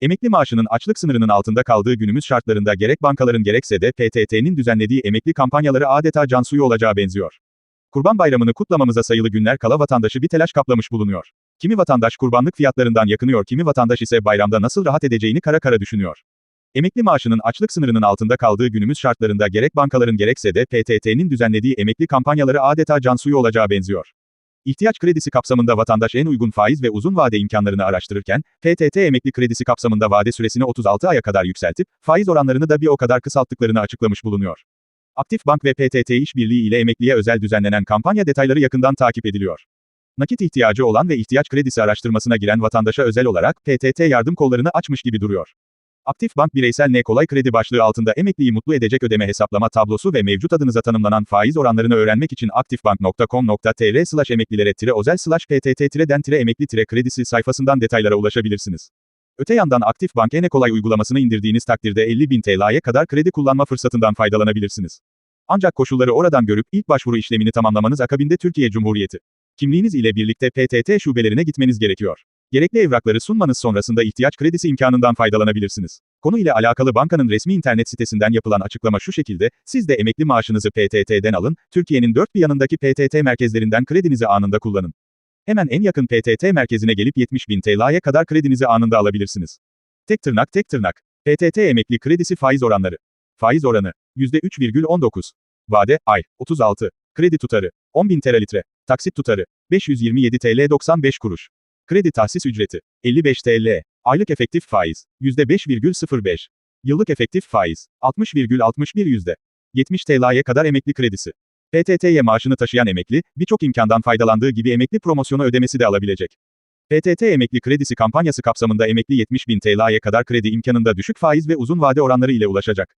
Emekli maaşının açlık sınırının altında kaldığı günümüz şartlarında gerek bankaların gerekse de PTT'nin düzenlediği emekli kampanyaları adeta can suyu olacağı benziyor. Kurban Bayramı'nı kutlamamıza sayılı günler kala vatandaşı bir telaş kaplamış bulunuyor. Kimi vatandaş kurbanlık fiyatlarından yakınıyor, kimi vatandaş ise bayramda nasıl rahat edeceğini kara kara düşünüyor. Emekli maaşının açlık sınırının altında kaldığı günümüz şartlarında gerek bankaların gerekse de PTT'nin düzenlediği emekli kampanyaları adeta can suyu olacağı benziyor. İhtiyaç kredisi kapsamında vatandaş en uygun faiz ve uzun vade imkanlarını araştırırken, PTT emekli kredisi kapsamında vade süresini 36 aya kadar yükseltip, faiz oranlarını da bir o kadar kısalttıklarını açıklamış bulunuyor. Aktif Bank ve PTT işbirliği ile emekliye özel düzenlenen kampanya detayları yakından takip ediliyor. Nakit ihtiyacı olan ve ihtiyaç kredisi araştırmasına giren vatandaşa özel olarak PTT yardım kollarını açmış gibi duruyor. Aktif Bank bireysel ne kolay kredi başlığı altında emekliyi mutlu edecek ödeme hesaplama tablosu ve mevcut adınıza tanımlanan faiz oranlarını öğrenmek için aktifbank.com.tr slash emeklilere tire özel slash ptt tire den tire emekli tire kredisi sayfasından detaylara ulaşabilirsiniz. Öte yandan Aktif Bank en kolay uygulamasını indirdiğiniz takdirde 50 bin TL'ye kadar kredi kullanma fırsatından faydalanabilirsiniz. Ancak koşulları oradan görüp ilk başvuru işlemini tamamlamanız akabinde Türkiye Cumhuriyeti kimliğiniz ile birlikte PTT şubelerine gitmeniz gerekiyor. Gerekli evrakları sunmanız sonrasında ihtiyaç kredisi imkanından faydalanabilirsiniz. Konu ile alakalı bankanın resmi internet sitesinden yapılan açıklama şu şekilde, siz de emekli maaşınızı PTT'den alın, Türkiye'nin dört bir yanındaki PTT merkezlerinden kredinizi anında kullanın. Hemen en yakın PTT merkezine gelip 70 bin TL'ye kadar kredinizi anında alabilirsiniz. Tek tırnak tek tırnak. PTT emekli kredisi faiz oranları. Faiz oranı, %3,19. Vade, ay, 36. Kredi tutarı, 10 bin teralitre. Taksit tutarı, 527 TL 95 kuruş. Kredi tahsis ücreti, 55 TL. Aylık efektif faiz, %5,05. Yıllık efektif faiz, 60,61 yüzde. 70 TL'ye kadar emekli kredisi. PTT'ye maaşını taşıyan emekli, birçok imkandan faydalandığı gibi emekli promosyonu ödemesi de alabilecek. PTT emekli kredisi kampanyası kapsamında emekli 70 bin TL'ye kadar kredi imkanında düşük faiz ve uzun vade oranları ile ulaşacak.